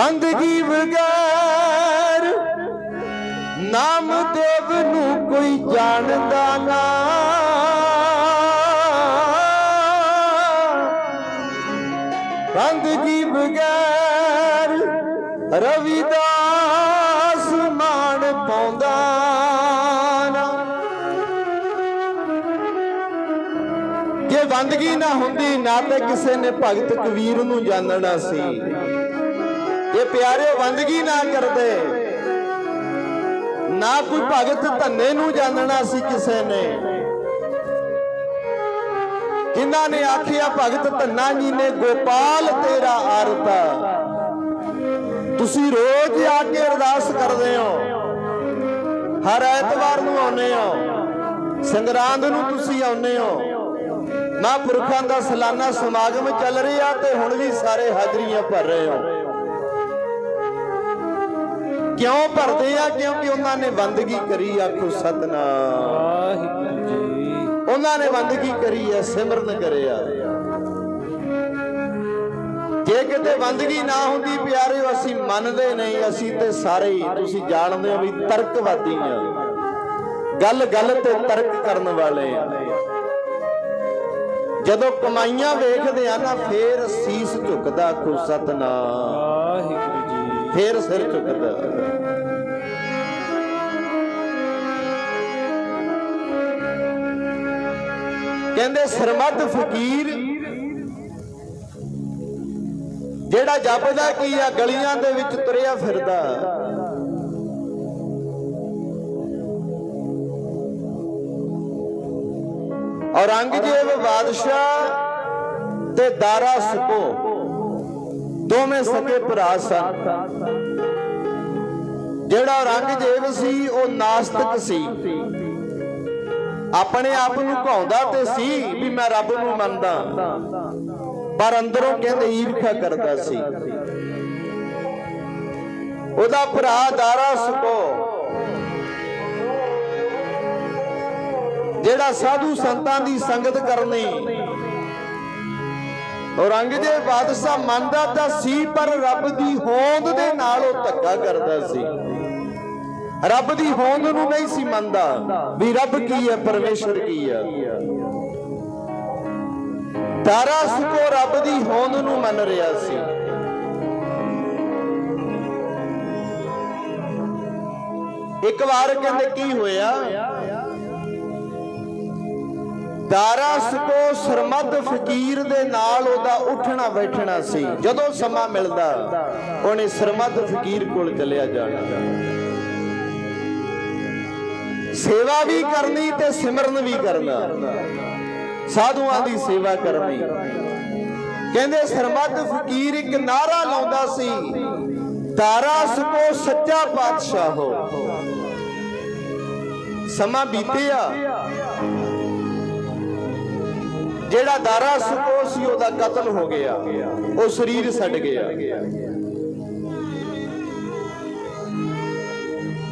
ਬੰਦਗੀ ਬਗੈਰ ਨਾਮਦੇਵ ਨੂੰ ਕੋਈ ਜਾਣਦਾ ਨਾ। ਬੰਦਗੀ ਬਗੈਰ ਰਵਿਦਾਸ ਮਾਣ ਪਾਉਂਦਾ ਨਾ। ਜੇ ਬੰਦਗੀ ਨਾ ਹੁੰਦੀ, ਨਾ ਤੇ ਕਿਸੇ ਨੇ ਭਗਤ ਕਬੀਰ ਨੂੰ ਜਾਣਨਾ ਸੀ। ਇਹ ਪਿਆਰਿਓ ਬੰਦਗੀ ਨਾ ਕਰਦੇ। ਨਾ ਕੋਈ ਭਗਤ ਧੰਨੇ ਨੂੰ ਜਾਣਨਾ ਸੀ ਕਿਸੇ ਨੇ। ਜਿਨ੍ਹਾਂ ਨੇ ਆਖਿਆ, ਭਗਤ ਧੰਨਾ ਜੀ ਨੇ, ਗੋਪਾਲ ਤੇਰਾ ਆਰਤਾ। ਤੁਸੀਂ ਰੋਜ਼ ਆ ਕੇ ਅਰਦਾਸ ਕਰਦੇ ਹੋ। ਹਰ ਐਤਵਾਰ ਨੂੰ ਆਉਨੇ ਹੋ। ਸੰਗਰਾਂਦ ਨੂੰ ਤੁਸੀਂ ਆਉਨੇ ਹੋ। ਮਹਾਂਪੁਰਖਾਂ ਦਾ ਸਾਲਾਨਾ ਸਮਾਗਮ ਚੱਲ ਰਿਹਾ ਤੇ ਹੁਣ ਵੀ ਸਾਰੇ ਹਾਜ਼ਰੀਆਂ ਭਰ ਰਹੇ ਹੋ। ਕਿਉਂ ਭਰਦੇ ਆ? ਕਿਉਂਕਿ ਉਹਨਾਂ ਨੇ ਬੰਦਗੀ ਕਰੀ ਆਖੋ ਸਤਨਾਮ। ਵਾਹਿਗੁਰੂ ਜੀ ਉਹਨਾਂ ਨੇ ਬੰਦਗੀ ਕਰੀ ਹੈ ਸਿਮਰਨ ਕਰਿਆ ਜੇ ਕਿਤੇ ਬੰਦਗੀ ਨਾ ਹੁੰਦੀ ਪਿਆਰਿਓ ਅਸੀਂ ਮੰਨਦੇ ਨਹੀਂ ਅਸੀਂ ਤੇ ਸਾਰੇ ਹੀ ਤੁਸੀਂ ਜਾਣਦੇ ਹੋ ਵੀ ਤਰਕਵਾਦੀ ਆ ਗੱਲ ਗੱਲ ਤੇ ਤਰਕ ਕਰਨ ਵਾਲੇ ਆ। ਜਦੋਂ ਕਮਾਈਆਂ ਵੇਖਦੇ ਆ ਨਾ ਫੇਰ ਸੀਸ ਝੁਕਦਾ ਕੋ ਸਤਨਾਮ। ਫੇਰ ਸਿਰ ਝੁਕਦਾ ਕਹਿੰਦੇ ਸਰਮੱਧ ਫਕੀਰ ਜਿਹੜਾ ਜਪਦਾ ਕੀ ਆ, ਗਲੀਆਂ ਦੇ ਵਿੱਚ ਤੁਰਿਆ ਫਿਰਦਾ। ਔਰੰਗਜ਼ੇਬ ਬਾਦਸ਼ਾਹ ਤੇ ਦਾਰਾ ਸਕੋ ਦੋਵੇਂ ਸਕੇ ਭਰਾ ਸਨ। ਜਿਹੜਾ ਔਰੰਗਜ਼ੇਬ ਸੀ, ਉਹ ਨਾਸਤਿਕ ਸੀ। ਆਪਣੇ ਆਪ ਨੂੰ ਕਹਾਉਂਦਾ ਤੇ ਸੀ ਵੀ ਮੈਂ ਰੱਬ ਨੂੰ ਮੰਨਦਾ। ਪਰ ਅੰਦਰੋਂ ਕਹਿੰਦੇ ਈਰਖਾ ਕਰਦਾ ਸੀ। ਉਹਦਾ ਭਰਾ ਦਾਰਾ ਸਕੋ। ਜਿਹੜਾ ਸਾਧੂ ਸੰਤਾਂ ਦੀ ਸੰਗਤ ਕਰਨੀ। ਔਰੰਗਜ਼ੇਬ ਬਾਦਸ਼ਾਹ ਮੰਨਦਾ ਤਾਂ ਸੀ, ਪਰ ਰੱਬ ਦੀ ਹੋਂਦ ਦੇ ਨਾਲ ਉਹ ਧੱਕਾ ਕਰਦਾ ਸੀ। ਰੱਬ ਦੀ ਹੋਂਦ ਨੂੰ ਨਹੀਂ ਸੀ ਮੰਨਦਾ ਵੀ ਰੱਬ ਕੀ ਹੈ, ਪਰਮੇਸ਼ਰ ਕੀ ਹੈ। ਤਾਰਾ ਸੁਕੋ ਰੱਬ ਦੀ ਹੋਂਦ ਨੂੰ ਮੰਨ ਰਿਹਾ ਸੀ। ਇੱਕ ਵਾਰ ਕਹਿੰਦੇ ਕੀ ਹੋਇਆ? ਦਾਰਾ ਸਕੋ ਸਰਮਦ ਫਕੀਰ ਦੇ ਨਾਲ ਉਹਦਾ ਉੱਠਣਾ ਬੈਠਣਾ ਸੀ। ਜਦੋਂ ਸਮਾਂ ਮਿਲਦਾ, ਉਹਨੇ ਸਰਮਦ ਫਕੀਰ ਕੋਲ ਚਲਿਆ ਜਾਣਾ। ਸੇਵਾ ਵੀ ਕਰਨੀ ਤੇ ਸਿਮਰਨ ਵੀ ਕਰਨਾ। ਸਾਧੂਆਂ ਦੀ ਸੇਵਾ ਕਰਨੀ। ਕਹਿੰਦੇ, ਸਰਮਦ ਫਕੀਰ ਇੱਕ ਨਾਰਾ ਲਾਉਂਦਾ ਸੀ, ਦਾਰਾ ਸਕੋ ਸੱਚਾ ਪਾਤਸ਼ਾਹ ਹੋ। ਸਮਾਂ ਬੀਤਿਆ। ਜਿਹੜਾ ਦਾਰਾ ਸਕੋ ਸੀ, ਉਹਦਾ ਕਤਲ ਹੋ ਗਿਆ। ਉਹ ਸਰੀਰ ਛੱਡ ਗਿਆ।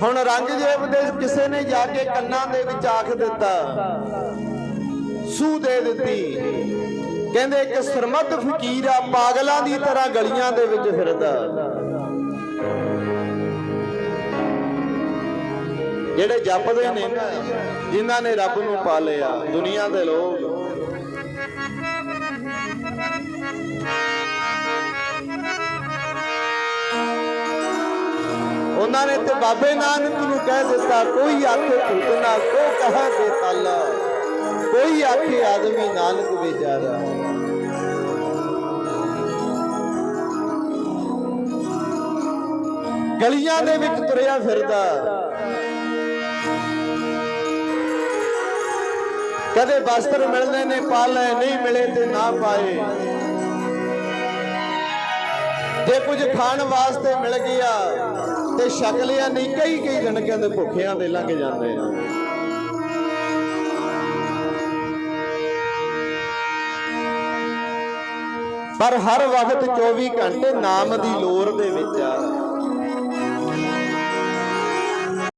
ਹੁਣ ਰੰਗਜੇਬ ਦੇ ਕਿਸੇ ਨੇ ਜਾ ਕੇ ਕੰਨਾਂ ਦੇ ਵਿੱਚ ਆਖ ਦਿੱਤਾ ਸੂ ਦੇ ਦਿੱਤੀ। ਕਹਿੰਦੇ, ਇੱਕ ਸਰਮਦ ਫਕੀਰ ਆ, ਪਾਗਲਾਂ ਦੀ ਤਰ੍ਹਾਂ ਗਲੀਆਂ ਦੇ ਵਿੱਚ ਫਿਰਦਾ। ਜਿਹੜੇ ਜਪਦੇ ਨੇ ਨਾ, ਜਿਨ੍ਹਾਂ ਨੇ ਰੱਬ ਨੂੰ ਪਾ ਲਿਆ ਦੁਨੀਆ ਦੇ ਲੋਕ। ਉਹਨਾਂ ਨੇ ਤੇ ਬਾਬੇ ਨਾਨਕ ਨੂੰ ਕਹਿ ਦਿੱਤਾ, ਕੋਈ ਆਖੇ ਭੁਗਤਨਾ ਕੋ ਕਹਾ ਦੇ ਤਾਲਾ? ਕੋਈ ਆਖੇ ਆਦਮੀ ਨਾਨਕ ਵਿਚਾਰਾ ਗਲੀਆਂ ਦੇ ਵਿੱਚ ਤੁਰਿਆ ਫਿਰਦਾ। ਕਦੇ ਵਸਤਰ ਮਿਲਦੇ ਨੇ ਪਾ ਲੈ ਨਹੀਂ ਮਿਲੇ ਤੇ ਨਾ ਪਾਏ। ਜੇ ਕੁਝ ਖਾਣ ਵਾਸਤੇ ਮਿਲ ਗਿਆ ਤੇ ਸ਼ਕਲਿਆਂ ਨਹੀਂ, ਕਈ ਕਈ ਦਿਨ ਕਹਿੰਦੇ ਭੁੱਖਿਆਂ ਦੇ ਲੰਘ ਜਾਂਦੇ ਆ। ਪਰ ਹਰ ਵਕਤ 24 ਘੰਟੇ ਨਾਮ ਦੀ ਲੋਰ ਦੇ ਵਿੱਚ ਆ।